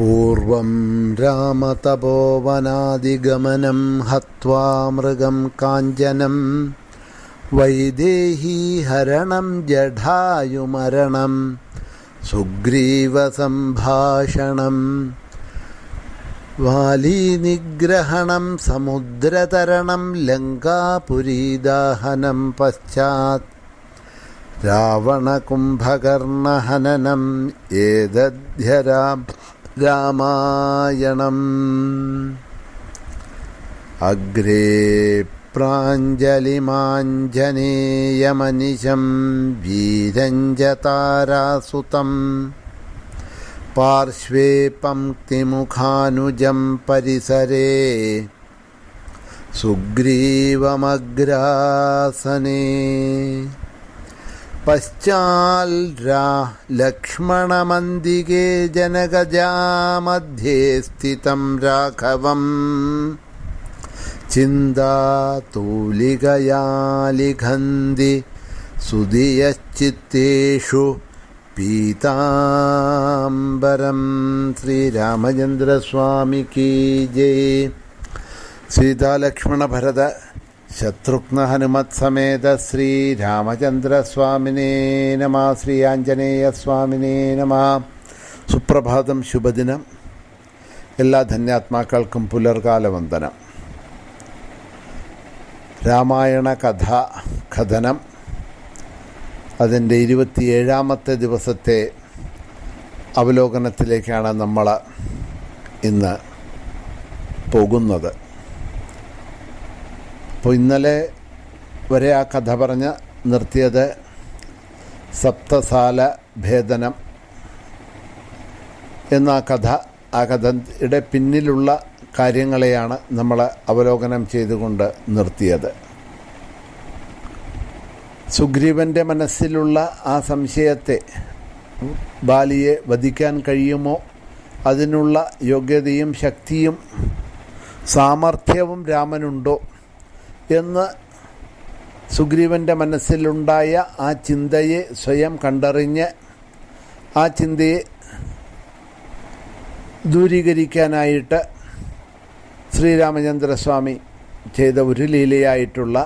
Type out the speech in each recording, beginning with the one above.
പൂർവം രാമതപോവനാദിഗമനം ഹ്വാ മൃഗം കാഞ്ചനം വൈദേഹീഹരണം ജഡായുമരണം സുഗ്രീവസംഭാഷണം വാലീനിഗ്രഹണം സമുദ്രതരണം ലങ്കാപുരീദാഹനം പശ്ചാത് രാവണകുംഭകർണഹനനം ഏതദ്ധ്യരാ रामायणम् अग्रे प्राञ्जलिमाञ्जनेयमनिशं वीरञ्जतारासुतम् पार्श्वे पङ्क्तिमुखानुजं परिसरे सुग्रीवमग्रासने पश्चाल् लक्ष्मणमन्दिके जनगजामध्ये स्थितं राघवम् चिन्तातूलिकयालिघन्ति सुधियश्चित्तेषु पीताम्बरं श्रीरामचन्द्रस्वामिकी जय सीतालक्ष्मणभरत ശത്രുഘ്ന ഹനുമത് സമേത ശ്രീരാമചന്ദ്രസ്വാമിനേ നമ ശ്രീ ആഞ്ജനേയ സ്വാമിനേ നമ. സുപ്രഭാതം ശുഭദിനം. എല്ലാ ധന്യാത്മാക്കൾക്കും പുലർകാല വന്ദനം രാമായണ കഥ കഥനം. അതിന്റെ ഇരുപത്തിയേഴാമത്തെ ദിവസത്തെ അവലോകനത്തിലേക്കാണ് നമ്മൾ ഇന്ന് പോകുന്നത്. അപ്പോൾ ഇന്നലെ വരെ ആ കഥ പറഞ്ഞ് നിർത്തിയത് സപ്തസാല ഭേദനം എന്ന കഥ ആ കഥയുടെ പിന്നിലുള്ള കാര്യങ്ങളെയാണ് നമ്മൾ അവലോകനം ചെയ്തുകൊണ്ട് നിർത്തിയത്. സുഗ്രീവന്റെ മനസ്സിലുള്ള ആ സംശയത്തെ ബാലിയെ വധിക്കാൻ കഴിയുമോ? അതിനുള്ള യോഗ്യതയും ശക്തിയും സാമർഥ്യവും രാമനുണ്ടോ? എന്ന് സുഗ്രീവന്റെ മനസ്സിലുണ്ടായ ആ ചിന്തയെ സ്വയം കണ്ടറിഞ്ഞ് ആ ചിന്തയെ ദൂരീകരിക്കാനായിട്ട് ശ്രീരാമചന്ദ്രസ്വാമി ചെയ്ത ഒരു ലീലയായിട്ടുള്ള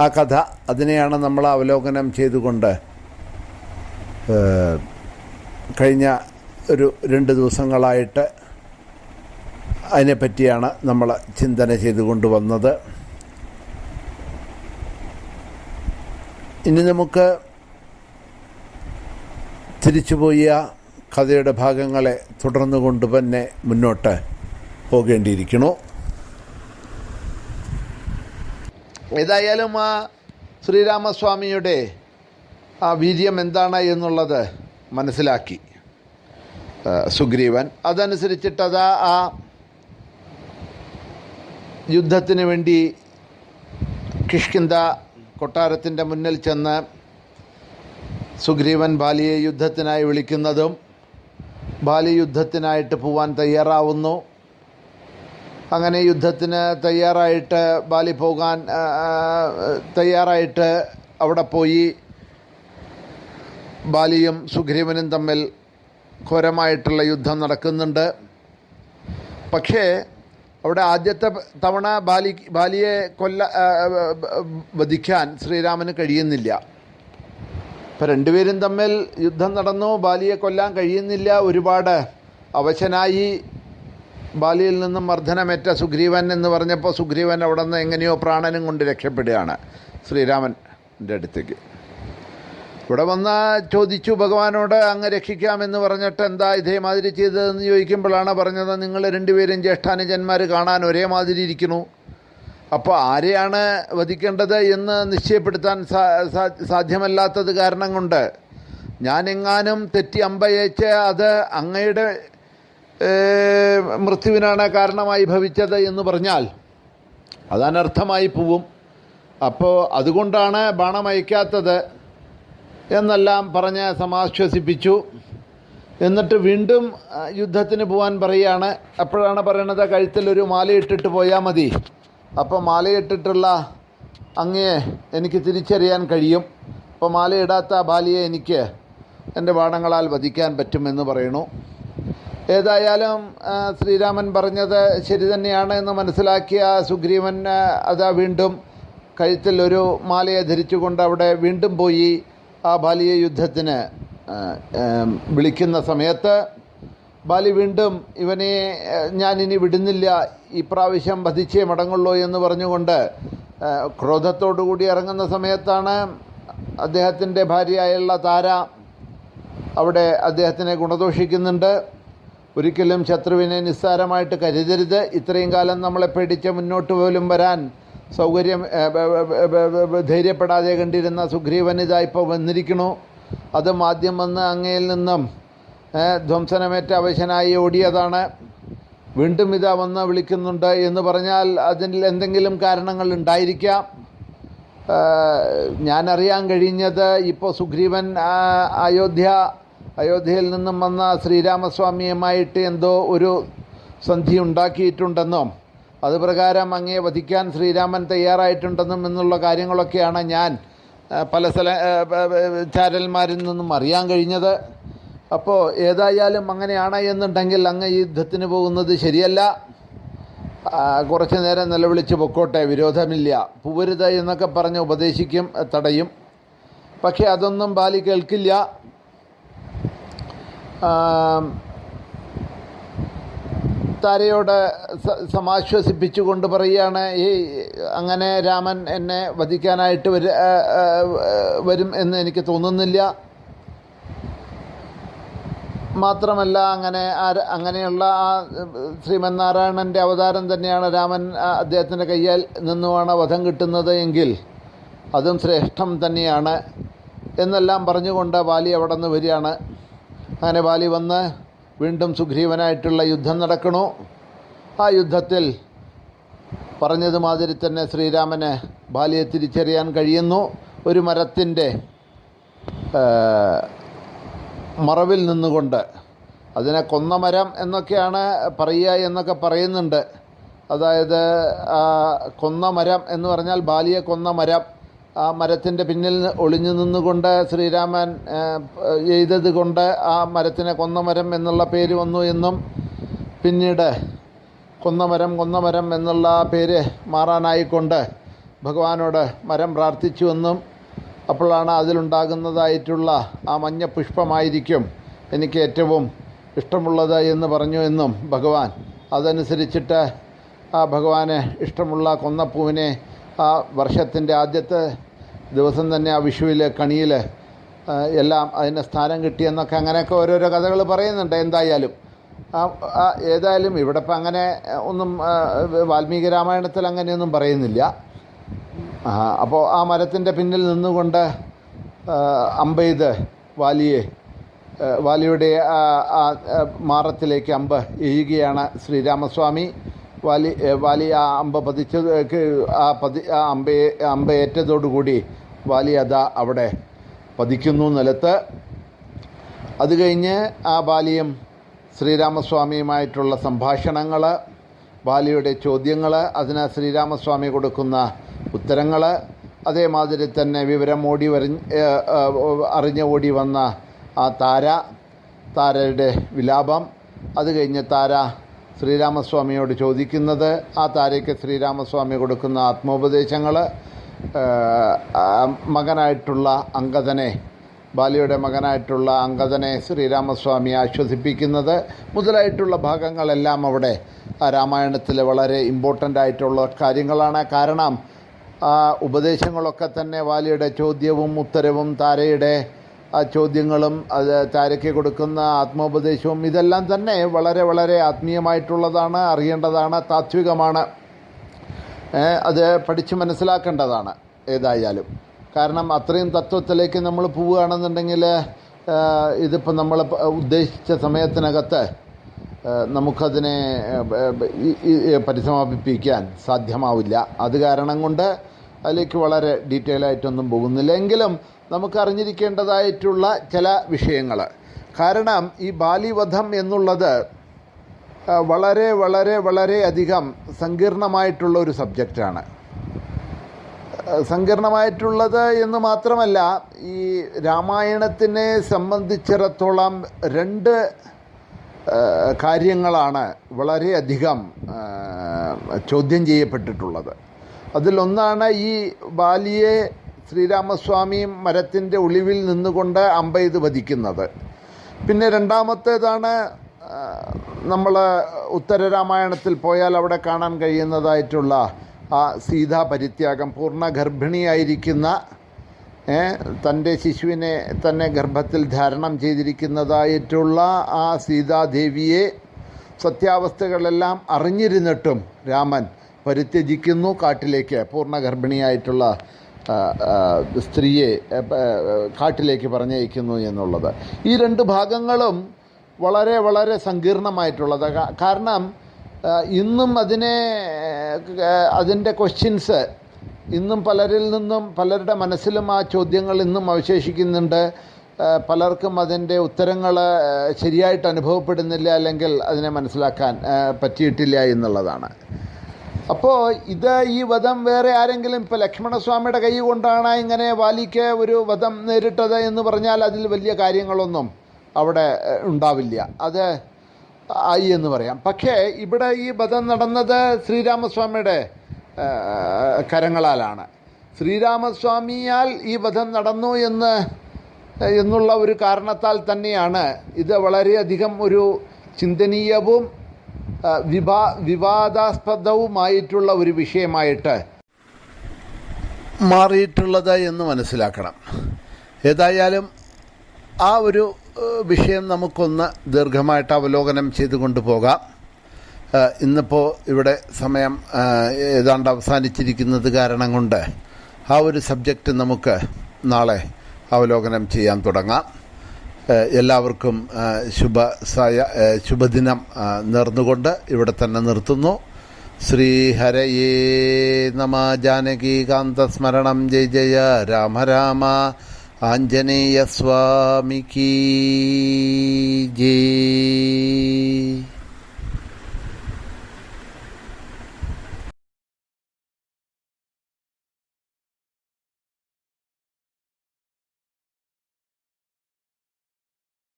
ആ കഥ അതിനെയാണ് നമ്മൾ അവലോകനം ചെയ്തുകൊണ്ട് കഴിഞ്ഞ ഒരു രണ്ട് ദിവസങ്ങളായിട്ട് അതിനെപ്പറ്റിയാണ് നമ്മൾ ചിന്തന ചെയ്തുകൊണ്ട് വന്നത്. ഇനി നമുക്ക് തിരിച്ചുപോയ കഥയുടെ ഭാഗങ്ങളെ തുടർന്നു കൊണ്ട് തന്നെ മുന്നോട്ട് പോകേണ്ടിയിരിക്കണു ഏതായാലും ആ ശ്രീരാമസ്വാമിയുടെ ആ വീര്യം എന്താണ് എന്നുള്ളത് മനസ്സിലാക്കി. സുഗ്രീവൻ. അതനുസരിച്ചിട്ടത് ആ യുദ്ധത്തിന് വേണ്ടി കിഷ്കിന്ത കൊട്ടാരത്തിന്റെ മുന്നിൽ ചെന്ന് സുഗ്രീവൻ ബാലിയെ യുദ്ധത്തിനായി വിളിക്കുന്നതും ബാലി യുദ്ധത്തിനായിട്ട് പോവാൻ തയ്യാറാവുന്നു. അങ്ങനെ യുദ്ധത്തിന് തയ്യാറായിട്ട് ബാലി പോകാൻ തയ്യാറായിട്ട് അവിടെ പോയി. ബാലിയും സുഗ്രീവനും തമ്മിൽ ഘോരമായിട്ടുള്ള യുദ്ധം നടക്കുന്നുണ്ട്. പക്ഷേ അവിടെ ആദ്യത്തെ തവണ ബാലി ബാലിയെ കൊല്ല വധിക്കാൻ ശ്രീരാമന് കഴിയുന്നില്ല. ഇപ്പം രണ്ടുപേരും തമ്മിൽ യുദ്ധം നടന്നു ബാലിയെ കൊല്ലാൻ കഴിയുന്നില്ല. ഒരുപാട് അവശനായി ബാലിയിൽ നിന്നും മർദ്ദനമേറ്റ സുഗ്രീവൻ എന്ന് പറഞ്ഞപ്പോൾ സുഗ്രീവൻ അവിടെ നിന്ന് എങ്ങനെയോ പ്രാണനും കൊണ്ട് രക്ഷപ്പെടുകയാണ് ശ്രീരാമന്റെ അടുത്തേക്ക്. ഇവിടെ വന്ന ചോദിച്ചു ഭഗവാനോട് അങ്ങ് രക്ഷിക്കാമെന്ന് പറഞ്ഞിട്ട് എന്താ ഇതേമാതിരി ചെയ്തതെന്ന് ചോദിക്കുമ്പോഴാണ് പറഞ്ഞത് നിങ്ങൾ രണ്ടുപേരും ജ്യേഷ്ഠാനുജന്മാർ കാണാൻ ഒരേമാതിരി ഇരിക്കുന്നു. അപ്പോൾ ആരെയാണ് വധിക്കേണ്ടത് എന്ന് നിശ്ചയപ്പെടുത്താൻ സാധ്യമല്ലാത്തത് കാരണം കൊണ്ട് ഞാനെങ്ങാനും തെറ്റി അമ്പയച്ച് അത് അങ്ങയുടെ മൃത്യുവിനാണ് കാരണമായി ഭവിച്ചത് എന്ന് പറഞ്ഞാൽ അത് അനർത്ഥമായി പോവും. അപ്പോൾ അതുകൊണ്ടാണ് ബാണം അയക്കാത്തത് എന്നെല്ലാം പറഞ്ഞ് സമാശ്വസിപ്പിച്ചു. എന്നിട്ട് വീണ്ടും യുദ്ധത്തിന് പോകാൻ പറയുകയാണ്. അപ്പോഴാണ് പറയണത് കഴുത്തിലൊരു മാലയിട്ടിട്ട് പോയാൽ മതി. അപ്പോൾ മാലയിട്ടിട്ടുള്ള അങ്ങയെ എനിക്ക് തിരിച്ചറിയാൻ കഴിയും. അപ്പോൾ മാലയിടാത്ത ബാലിയെ എനിക്ക് എന്റെ ബാണങ്ങളാൽ വധിക്കാൻ പറ്റുമെന്ന് പറയണു ഏതായാലും ശ്രീരാമൻ പറഞ്ഞത് ശരി തന്നെയാണ് എന്ന് മനസ്സിലാക്കിയ സുഗ്രീവൻ അതാ വീണ്ടും കഴുത്തിൽ ഒരു മാലയെ ധരിച്ചുകൊണ്ട് അവിടെ വീണ്ടും പോയി. ആ ബാലിയെ യുദ്ധത്തിന് വിളിക്കുന്ന സമയത്ത് ബാലി വീണ്ടും ഇവനെ ഞാനിനി വിടുന്നില്ല ഈ പ്രാവശ്യം വധിച്ചേ മടങ്ങുള്ളൂ എന്ന് പറഞ്ഞുകൊണ്ട് ക്രോധത്തോടുകൂടി ഇറങ്ങുന്ന സമയത്താണ് അദ്ദേഹത്തിന്റെ ഭാര്യയായുള്ള താര അവിടെ അദ്ദേഹത്തിനെ ഗുണദോഷിക്കുന്നുണ്ട്. ഒരിക്കലും ശത്രുവിനെ നിസ്സാരമായിട്ട് കരുതരുത്. ഇത്രയും കാലം നമ്മളെ പേടിച്ച് മുന്നോട്ട് പോലും വരാൻ സൗകര്യം ധൈര്യപ്പെടാതെ കണ്ടിരുന്ന സുഗ്രീവൻ ഇതാ ഇപ്പോൾ വന്നിരിക്കണു അതും ആദ്യം വന്ന് അങ്ങയിൽ നിന്നും ധ്വംസനമേറ്റ അവശനായി ഓടിയതാണ്. വീണ്ടും ഇതാ വന്ന് വിളിക്കുന്നുണ്ട് എന്ന് പറഞ്ഞാൽ അതിൽ എന്തെങ്കിലും കാരണങ്ങൾ ഉണ്ടായിരിക്കാം. ഞാനറിയാൻ കഴിഞ്ഞത് ഇപ്പോൾ സുഗ്രീവൻ അയോധ്യ അയോധ്യയിൽ നിന്നും വന്ന ശ്രീരാമസ്വാമിയുമായിട്ട് എന്തോ ഒരു സന്ധി ഉണ്ടാക്കിയിട്ടുണ്ടെന്നും അത് പ്രകാരം അങ്ങേ വധിക്കാൻ ശ്രീരാമൻ തയ്യാറായിട്ടുണ്ടെന്നും എന്നുള്ള കാര്യങ്ങളൊക്കെയാണ് ഞാൻ പല സ്ഥല ചാരന്മാരിൽ നിന്നും അറിയാൻ കഴിഞ്ഞത്. അപ്പോൾ ഏതായാലും അങ്ങനെയാണ് എന്നുണ്ടെങ്കിൽ അങ്ങ് യുദ്ധത്തിന് പോകുന്നത് ശരിയല്ല. കുറച്ച് നേരം നിലവിളിച്ച് പൊക്കോട്ടെ വിരോധമില്ല. പൂവരുത് എന്നൊക്കെ പറഞ്ഞ് ഉപദേശിക്കും തടയും. പക്ഷേ അതൊന്നും ബാലി കേൾക്കില്ല. ആം, താരയോട് സ- സമാശ്വസിപ്പിച്ചുകൊണ്ട് പറയുകയാണ് ഈ അങ്ങനെ രാമൻ എന്നെ വധിക്കാനായിട്ട് വര എന്ന് എനിക്ക് തോന്നുന്നില്ല. മാത്രമല്ല അങ്ങനെ അങ്ങനെയുള്ള ആ ശ്രീമന്നാരായണന്റെ അവതാരം തന്നെയാണ് രാമൻ അദ്ദേഹത്തിന്റെ കയ്യാൽ നിന്നുമാണ് വധം കിട്ടുന്നത് എങ്കിൽ അതും ശ്രേഷ്ഠം തന്നെയാണ്. എന്നെല്ലാം പറഞ്ഞുകൊണ്ട് ബാലി അവിടെ നിന്ന് വരികയാണ്. അങ്ങനെ ബാലി വന്ന് വീണ്ടും സുഗ്രീവനായിട്ടുള്ള യുദ്ധം നടക്കണു? ആ യുദ്ധത്തിൽ പറഞ്ഞതുമാതിരി തന്നെ ശ്രീരാമന് ബാല്യെ തിരിച്ചറിയാൻ കഴിയുന്നു. ഒരു മരത്തിന്റെ മറവിൽ നിന്നുകൊണ്ട്. അതിനെ കൊന്ന മരം എന്നൊക്കെയാണ് പറയുക എന്നൊക്കെ പറയുന്നുണ്ട്. അതായത് ആ കൊന്നമരം എന്ന് പറഞ്ഞാൽ ബാലിയെ കൊന്ന മരം. ആ മരത്തിന്റെ പിന്നിൽ ഒളിഞ്ഞു നിന്നുകൊണ്ട് ശ്രീരാമൻ എഴുതത് കൊണ്ട് ആ മരത്തിനെ കൊന്നമരം എന്നുള്ള പേര് വന്നു എന്നും പിന്നീട് കൊന്നമരം കൊന്നമരം എന്നുള്ള പേര് മാറാനായിക്കൊണ്ട് ഭഗവാനോട് മരം പ്രാർത്ഥിച്ചുവെന്നും അപ്പോഴാണ് അതിലുണ്ടാകുന്നതായിട്ടുള്ള ആ മഞ്ഞ പുഷ്പമായിരിക്കും എനിക്ക് ഏറ്റവും ഇഷ്ടമുള്ളത് എന്ന് പറഞ്ഞു എന്നും ഭഗവാൻ. അതനുസരിച്ചിട്ട് ആ ഭഗവാന് ഇഷ്ടമുള്ള കൊന്നപ്പൂവിനെ ആ വർഷത്തിന്റെ ആദ്യത്തെ ദിവസം തന്നെ ആ വിഷുവിൽ കണിയിൽ എല്ലാം അതിന് സ്ഥാനം കിട്ടിയെന്നൊക്കെ അങ്ങനെയൊക്കെ ഓരോരോ കഥകൾ പറയുന്നുണ്ട്. എന്തായാലും ഏതായാലും ഇവിടെ ഇപ്പം അങ്ങനെ ഒന്നും വാൽമീകി രാമായണത്തിൽ അങ്ങനെയൊന്നും പറയുന്നില്ല. അപ്പോൾ ആ മരത്തിന്റെ പിന്നിൽ നിന്നുകൊണ്ട് അമ്പെയ്ത് വാലിയെ വാലിയുടെ ആ, മാറത്തിലേക്ക് അമ്പ് എയ്യുകയാണ് ശ്രീരാമസ്വാമി. വാലി വലിയ അമ്പ് പതിച്ചത് ആ പതി ആ അമ്പയെ അമ്പയേറ്റതോടുകൂടി വാലി അതാ അവിടെ പതിക്കുന്നു നിലത്ത്. അത് കഴിഞ്ഞ് ആ ബാലിയും ശ്രീരാമസ്വാമിയുമായിട്ടുള്ള സംഭാഷണങ്ങൾ ബാലിയുടെ ചോദ്യങ്ങൾ അതിന് ശ്രീരാമസ്വാമി കൊടുക്കുന്ന ഉത്തരങ്ങൾ അതേമാതിരി തന്നെ വിവരം ഓടി വരി അറിഞ്ഞ് ഓടി വന്ന ആ താര താരയുടെ വിലാപം അത് കഴിഞ്ഞ് താര ശ്രീരാമസ്വാമിയോട് ചോദിക്കുന്നത് ആ താരയ്ക്ക് ശ്രീരാമസ്വാമി കൊടുക്കുന്ന ആത്മോപദേശങ്ങൾ മകനായിട്ടുള്ള അങ്കദനെ ബാലിയുടെ മകനായിട്ടുള്ള അങ്കദനെ ശ്രീരാമസ്വാമി ആശ്വസിപ്പിക്കുന്നത്. മുതലായിട്ടുള്ള ഭാഗങ്ങളെല്ലാം അവിടെ രാമായണത്തിൽ വളരെ ഇമ്പോർട്ടന്റ് ആയിട്ടുള്ള കാര്യങ്ങളാണ്. കാരണം ആ ഉപദേശങ്ങളൊക്കെ തന്നെ വാലിയുടെ ചോദ്യവും ഉത്തരവും താരയുടെ ചോദ്യങ്ങളും അത് താരയ്ക്ക് കൊടുക്കുന്ന ആത്മോപദേശവും ഇതെല്ലാം തന്നെ വളരെ വളരെ ആത്മീയമായിട്ടുള്ളതാണ് അറിയേണ്ടതാണ് താത്വികമാണ്. അത് പഠിച്ച് മനസ്സിലാക്കേണ്ടതാണ് ഏതായാലും. കാരണം അത്രയും തത്വത്തിലേക്ക് നമ്മൾ പോവുകയാണെന്നുണ്ടെങ്കിൽ ഇതിപ്പോൾ നമ്മൾ ഉദ്ദേശിച്ച സമയത്തിനകത്ത് നമുക്കതിനെ പരിസമാപിപ്പിക്കാൻ സാധ്യമാവില്ല. അത് കാരണം കൊണ്ട് അതിലേക്ക് വളരെ ഡീറ്റെയിൽ ആയിട്ടൊന്നും പോകുന്നില്ല. എങ്കിലും നമുക്ക് അറിഞ്ഞിരിക്കേണ്ടതായിട്ടുള്ള ചില വിഷയങ്ങൾ. കാരണം ഈ ബാലിവധം എന്നുള്ളത് വളരെ വളരെ വളരെ അധികം സങ്കീർണമായിട്ടുള്ള ഒരു സബ്ജക്റ്റാണ്. സങ്കീർണമായിട്ടുള്ളത് എന്ന് മാത്രമല്ല ഈ രാമായണത്തിനെ സംബന്ധിച്ചിടത്തോളം രണ്ട് കാര്യങ്ങളാണ് വളരെയധികം ചോദ്യം ചെയ്യപ്പെട്ടിട്ടുള്ളത്. അതിലൊന്നാണ് ഈ ബാലിയെ ശ്രീരാമസ്വാമിയും മരത്തിന്റെ ഒളിവിൽ നിന്നുകൊണ്ട് അമ്പെയ്ത് വധിക്കുന്നത്. പിന്നെ രണ്ടാമത്തേതാണ് നമ്മൾ ഉത്തരരാമായണത്തിൽ പോയാൽ അവിടെ കാണാൻ കഴിയുന്നതായിട്ടുള്ള ആ സീതാ പരിത്യാഗം പൂർണ ഗർഭിണിയായിരിക്കുന്ന തന്റെ ശിശുവിനെ തന്നെ ഗർഭത്തിൽ ധാരണം ചെയ്തിരിക്കുന്നതായിട്ടുള്ള ആ സീതാദേവിയെ സത്യാവസ്ഥകളെല്ലാം അറിഞ്ഞിരുന്നിട്ടും രാമൻ പരിത്യജിക്കുന്നു കാട്ടിലേക്ക് പൂർണ ഗർഭിണിയായിട്ടുള്ള സ്ത്രീയെ കാട്ടിലേക്ക് പറഞ്ഞയക്കുന്നു എന്നുള്ളത്. ഈ രണ്ട് ഭാഗങ്ങളും വളരെ വളരെ സങ്കീർണമായിട്ടുള്ളത്. കാരണം ഇന്നും അതിനെ അതിന്റെ ക്വസ്റ്റ്യൻസ് ഇന്നും പലരിൽ നിന്നും പലരുടെ മനസ്സിലും ആ ചോദ്യങ്ങൾ ഇന്നും അവശേഷിക്കുന്നുണ്ട്. പലർക്കും അതിന്റെ ഉത്തരങ്ങൾ ശരിയായിട്ട് അനുഭവപ്പെടുന്നില്ല അല്ലെങ്കിൽ അതിനെ മനസ്സിലാക്കാൻ പറ്റിയിട്ടില്ല എന്നുള്ളതാണ്. അപ്പോൾ ഇത് ഈ വധം വേറെ ആരെങ്കിലും ഇപ്പോൾ ലക്ഷ്മണസ്വാമിയുടെ കൈ കൊണ്ടാണ് ഇങ്ങനെ വാലിക്ക് ഒരു വധം നേരിട്ടത് എന്ന് പറഞ്ഞാൽ അതിൽ വലിയ കാര്യങ്ങളൊന്നും അവിടെ ഉണ്ടാവില്ല. അത് ആയി എന്ന് പറയാം. പക്ഷേ ഇവിടെ ഈ വധം നടന്നത് ശ്രീരാമസ്വാമിയുടെ കരങ്ങളാലാണ്. ശ്രീരാമസ്വാമിയാൽ ഈ വധം നടന്നു എന്ന് എന്നുള്ള ഒരു കാരണത്താൽ തന്നെയാണ് ഇത് വളരെയധികം ഒരു ചിന്തനീയവും വിവാ വിവാദാസ്പദവുമായിട്ടുള്ള ഒരു വിഷയമായിട്ട് മാറിയിട്ടുള്ളത് എന്ന് മനസ്സിലാക്കണം. ഏതായാലും ആ ഒരു വിഷയം നമുക്കൊന്ന് ദീർഘമായിട്ട് അവലോകനം ചെയ്തുകൊണ്ട് പോകാം. ഇന്നിപ്പോൾ ഇവിടെ സമയം ഏതാണ്ട് അവസാനിച്ചിരിക്കുന്നത് കാരണം കൊണ്ട് ആ ഒരു സബ്ജക്റ്റ് നമുക്ക് നാളെ അവലോകനം ചെയ്യാൻ തുടങ്ങാം. എല്ലാവർക്കും ശുഭ സായ ശുഭദിനം നേർന്നുകൊണ്ട് ഇവിടെ തന്നെ നിർത്തുന്നു. ശ്രീ ഹരയേ നമ ജാനകീകാന്തസ്മരണം ജയ ജയ രാമ രാമ ആഞ്ജനേയ സ്വാമിക്ക് ജയ.